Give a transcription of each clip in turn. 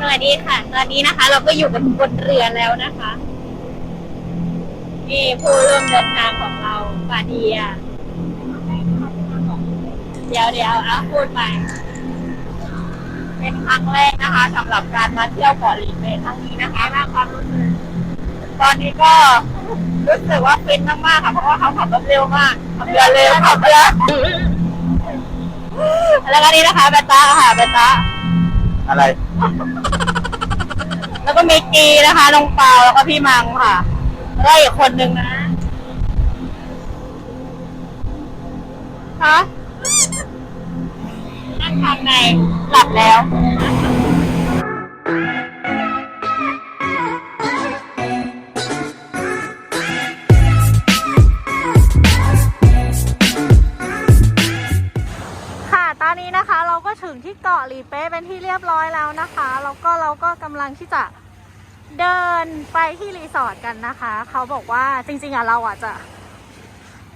สวัสดีค่ะ ตอนนี้นะคะ เราก็อยู่กันบนเรือแล้วนะคะ นี่ผู้ร่วมเดินทางของเราฟาเดีย เดี๋ยวเดี๋ยวเอาพูดใหม่เป็นครั้งแรกนะคะสำหรับการมาเที่ยวเกาะหลีเป๊ะครั้งนี้นะคะน่าความรู้สึกตอนนี้ก็รู้สึกว่าฟินมากๆค่ะเพราะว่าเขาขับรถเร็วมากขับเรือเร็วขับเรือ แล้วก็นี่นะคะเบต้าค่ะเบต้าอะไร แล้วก็มีกีนะคะน้องเปาแล้วก็พี่มังค่ะแล้วก็อีกคนนึงนะฮะนั่งทางในหลับแล้ว ก็เราก็กำลังที่จะเดินไปที่รีสอร์ทกันนะคะ เขาบอกว่าจริง ๆอะเราอะจะ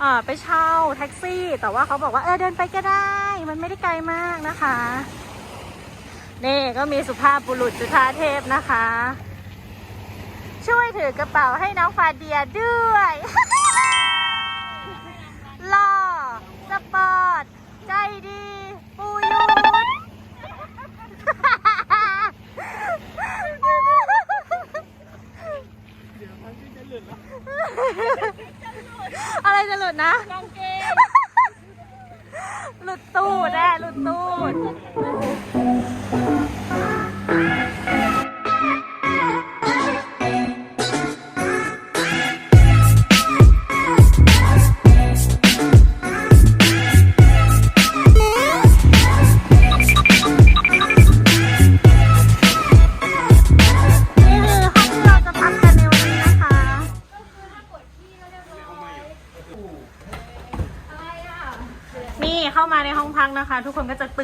เอ่อไปเช่าแท็กซี่ แต่ว่าเขาบอกว่าเออเดินไปก็ได้ มันไม่ได้ไกลมากนะคะนี่ก็มีสุภาพบุรุษจุฑาเทพนะคะ ช่วยถือกระเป๋าให้น้องฟาเดียด้วยหล่อ ดนะ กางเกง หลุดตูดแน่หลุดตูด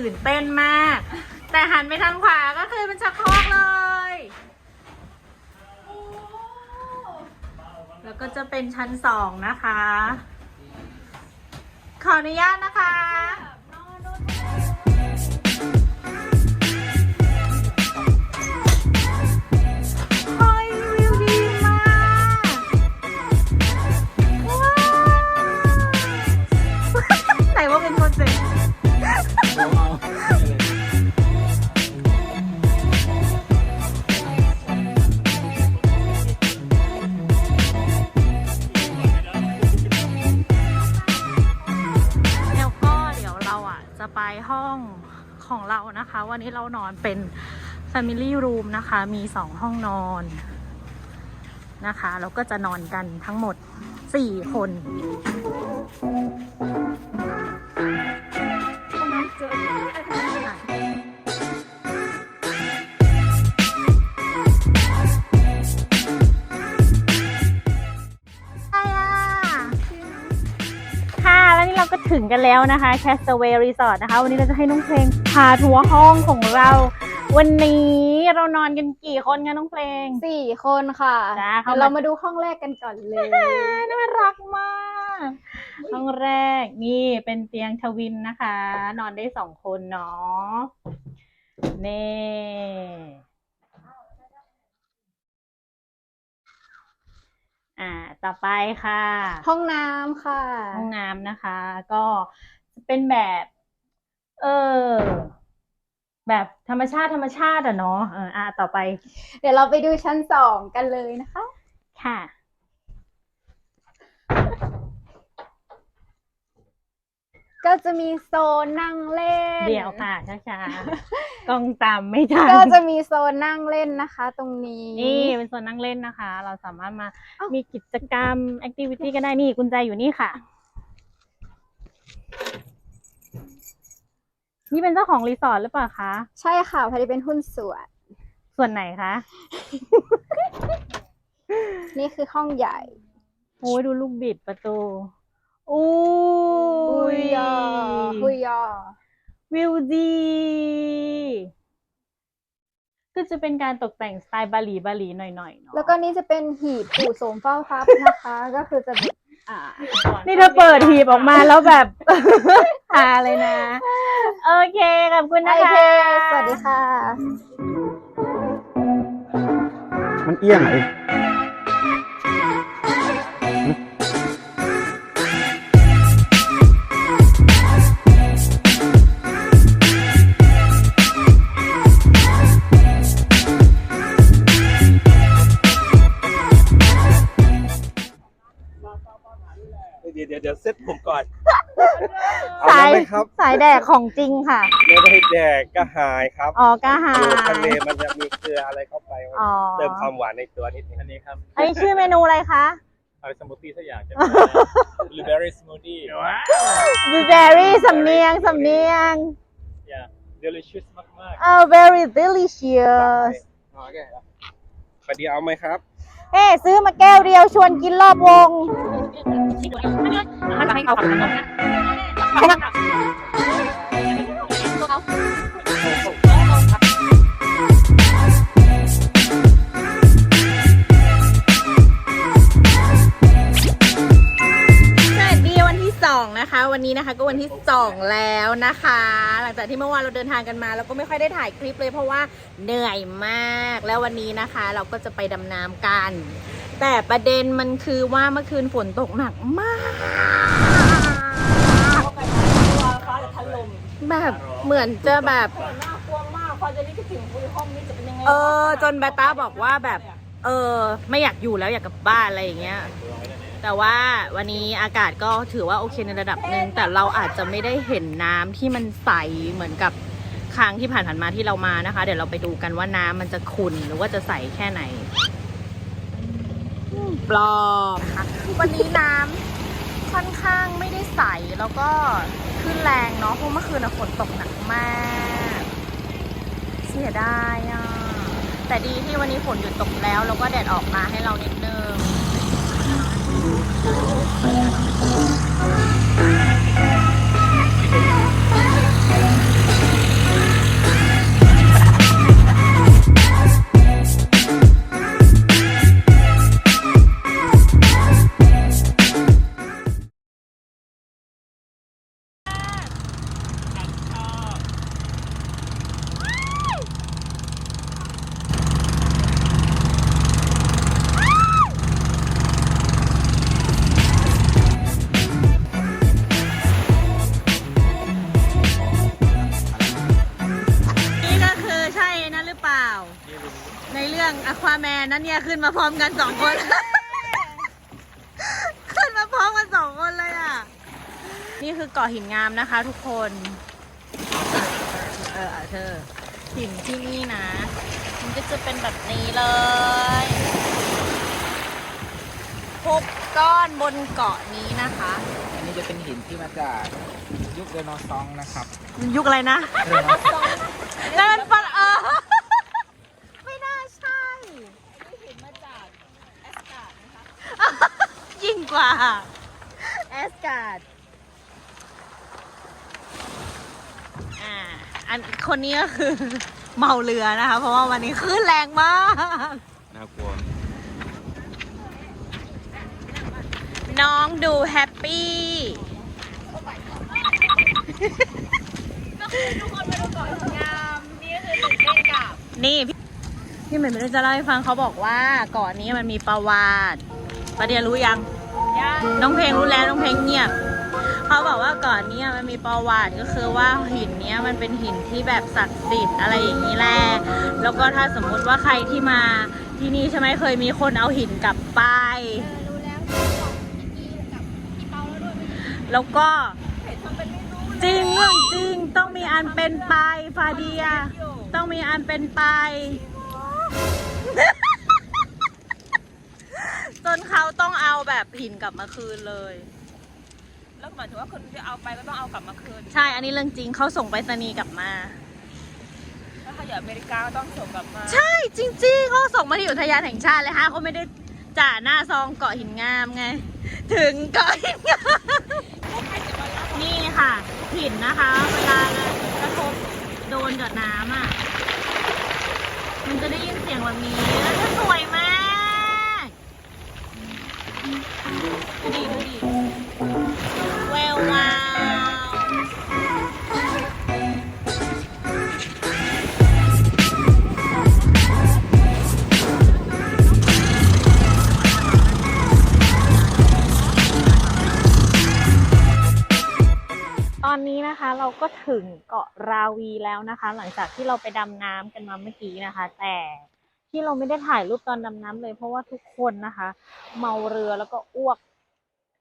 ตื่นเต้นมาก แต่หันไปทางขวาก็คือเป็นชักโครกเลย แล้วก็จะเป็นชั้นสองนะคะ ขออนุญาตนะคะ นะคะ วันนี้เรานอนเป็น Family Room นะคะ มีสองห้องนอนนะคะแล้วก็จะนอนกันทั้งหมด4คน ก็ถึงกันแล้วนะคะ Castaway Resort นะคะ วันนี้เราจะให้น้องเพลงพาทัวร์ห้องของเรา วันนี้เรานอนกันกี่คนคะน้องเพลง สี่คนค่ะจ้าเข้าเดี๋ยวมา เรามาดูห้องแรกกันก่อนเลยน่ารักมาก ห้องแรกนี่เป็นเตียงทวินนะคะ นอนได้สองคนเนาะนี่ อ่า ต่อไปค่ะ ห้องน้ำค่ะ ห้องน้ำนะคะ ก็จะเป็นแบบ เออ แบบธรรมชาติธรรมชาติอะเนาะเอออะต่อไป เดี๋ยวเราไปดูชั้นสองกันเลยนะคะ ค่ะ ก็จะมีโซนนั่งเล่น เดี๋ยวค่ะช้าๆกล้องตามไม่ทันก็จะมีโซนนั่งเล่นนะคะ ตรงนี้ นี่เป็นโซนนั่งเล่นนะคะ เราสามารถมาเอ้ามีมีกิจกรรมแอคทิวิตี้ก็ได้นี่กุญแจอยู่นี่ค่ะ นี่เป็นเจ้าของรีสอร์ทหรือเปล่าคะ ใช่ค่ะพอดีเป็นหุ้นส่วน ส่วนไหนคะ นี่คือห้องใหญ่ โอ้ยดูลูกบิดประตู อู้อุยยออุยยอ วิวดี ก็จะเป็นการตกแต่งสไตล์บาหลีบาหลีหน่อยๆเนาะแล้วก็นี่จะเป็นหีบปู่โสมเฝ้าทรัพย์นะคะ ก็คือจะแบบอ่า นี่ถ้าเปิดหีบออกมาแล้วแบบ หาเลยนะเออเค ขอบคุณโอนะคะเคสวัสดีค่ะ มันเอี้ยงไอ้เดี๋ายแดกของจริงค่ะ ไม่ได้แดกกระหายครับอ๋อกระหาคือทะยเลมันจะมีเกลืออะไรเข้าไปอ๋อเติมความหวานในตัวนิดนึงอันนี้ครับอันนี้ชื่อเมนูอะไรคะอะไรสมูทตี้สักอย่างจะเป็น blueberry smoothie บลูเบอรี่สำเนียงสำเนียง yeah delicious มาก oh very delicious โอเคประเดี๋ยวเอาไหมครับเฮ้ซื้อมาแก้วเดียวชวนกินรอบวง นะคะวันนี้นะคะ ก็วันที่สองแล้วนะคะ หลังจากที่เมื่อวานเราเดินทางกันมาเราก็ไม่ค่อยได้ถ่ายคลิปเลยเพราะว่าเหนื่อยมากแล้ววันนี้นะคะ เราก็จะไปดำน้ำกัน แต่ประเด็นมันคือว่าเมื่อคืนฝนตกหนักมากแบบเหมือนจะแบบเออ จนแบตต้าบอกว่าแบบ เออ ไม่อยากอยู่แล้วอยากกลับบ้านอะไรอย่างเงี้ย แต่ว่าวันนี้อากาศก็ถือว่าโอเคในระดับหนึ่งแต่เราอาจจะไม่ได้เห็นน้ำที่มันใสเหมือนกับครั้งที่ผ่านๆมาที่เรามานะคะ เดี๋ยวเราไปดูกันว่าน้ำมันจะขุ่นหรือว่าจะใสแค่ไหนปลอมนะคะวันนี้น้ำค่อนข้างไม่ได้ใสแล้วก็ขึ้นแรงเนาะเพราะเมื่อคืนน่ะฝนตกหนักมากเสียดายอะแต่ดีที่วันนี้ฝนหยุดตกแล้ว แล้วก็แดดออกมาให้เรานิดนึง Thank you. นนั้นเนี่ยขึ้นมาพร้อมกันสองคน ขึ้นมาพร้อมกันสองคนเลยอะ นี่คือเกาะหินงามนะคะทุกคน เออเธอ หินที่นี่นะ มันก็จะเป็นแบบนี้เลยหกก้อนบนเกาะนี้นะคะ อันนี้จะเป็นหินที่มาจากยุคเรโนซองส์นะครับ ยุคอะไรนะเรโนซองส์นั่นมันปันเออ ไม่น่าใช่ยิ่งก ว่าแอสการ์ดอ่าอันคนนี้ก็คือเมาเรือนะคะ เพราะว่าวันนี้คลื่นแรงมาก น่ากลัว น้องดูแฮปปี้นี่พี่พี่เหมือนไม่ได้จะเล่าให้ฟังเขาบอกว่าเก่อนนี้มันมีประวัติประเดี๋ยวรู้ยัง น้องเพลงรู้แล้วน้องเพลงเงียบเขาบอกว่าก่อนเนี้ยมันมีประวัติก็คือว่าหินเนี้ยมันเป็นหินที่แบบศักดิ์สิทธิ์อะไรอย่างนี้แหละแล้วก็ถ้าสมมุติว่าใครที่มาที่นี่ใช่ไหมเคยมีคนเอาหินกลับไป แล้วก็จริงเรื่องจริงต้องมีอันเป็นไปฟาเดีย ต้องมีอันเป็นไป นเขาต้องเอาแบบหินกลับมาคืนเลย แล้วหมายถึงว่าคนที่เอาไปก็ต้องเอากลับมาคืน ใช่ อันนี้เรื่องจริงเขาส่งไปรษณีย์กลับมา ถ้าเขาอยู่อเมริกาก็ต้องส่งกลับมา ใช่จริงๆเขาส่งมาที่อุทยานแห่งชาติเลยฮะเขาไม่ได้จ่าหน้าซองเกาะหินงามไง ถึงเกาะหินงามนี่ค่ะ หินนะคะ เวลากระทบโดนกับน้ำอะ มันจะได้ยินเสียงแบบนี้แล้วก็สวยมาก ตอนนี้นะคะเราก็ถึงเกาะราวีแล้วนะคะ หลังจากที่เราไปดำน้ำกันมาเมื่อกี้นะคะ แต่ที่เราไม่ได้ถ่ายรูปตอนดำน้ำเลย เพราะว่าทุกคนนะคะ เมาเรือแล้วก็อ้วก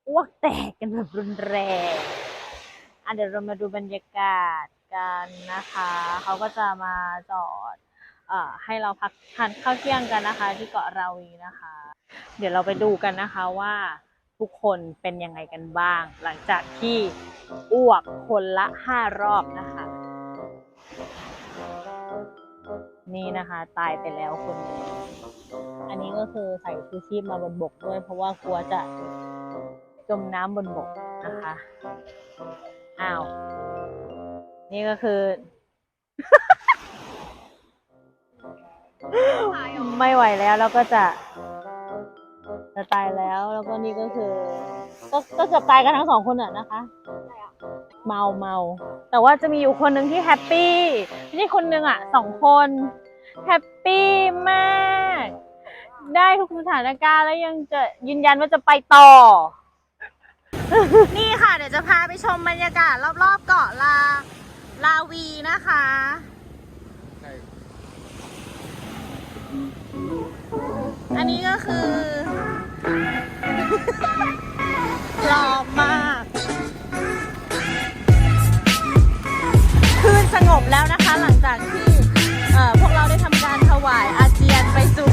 อ้วกแตกกันแบบรุนแรงอะเดี๋ยวเรามาดูบรรยากาศกันนะคะ เขาก็จะมาจอดเอ่อให้เราพักทานข้าวเที่ยงกันนะคะ ที่เกาะราวีนะคะ เดี๋ยวเราไปดูกันนะคะว่าทุกคนเป็นยังไงกันบ้าง หลังจากที่อ้วกคนละห้ารอบนะคะ นี่นะคะตายไปแล้วคนนึงอันนี้ก็คือใส่ชูชีพมาบนบกด้วย เพราะว่ากลัวจะ จมน้ำบนบกนะคะอ้าวนี่ก็คือ ไม่ไหวแล้วแล้วก็จะจะตายแล้วแล้วก็นี่ก็คือ ก็ก็เกือบตายกันทั้งสองคนอะนะคะ เมาเมาแต่ว่าจะมีอยู่คนหนึ่งที่แฮปปี้ไม่ใช่คนหนึ่งอะสองคนแฮปปี้มาก ได้ทุกสถานการณ์แล้วยังจะยืนยันว่าจะไปต่อ นี่ค่ะเดี๋ยวจะพาไปชมบรรยากาศรอบๆเกาะลาลาวีนะคะอันนี้ก็คือหล่อมากคืนสงบแล้วนะคะหลังจากที่เอ่อพวกเราได้ทำการถวายอาเจียนไปสู่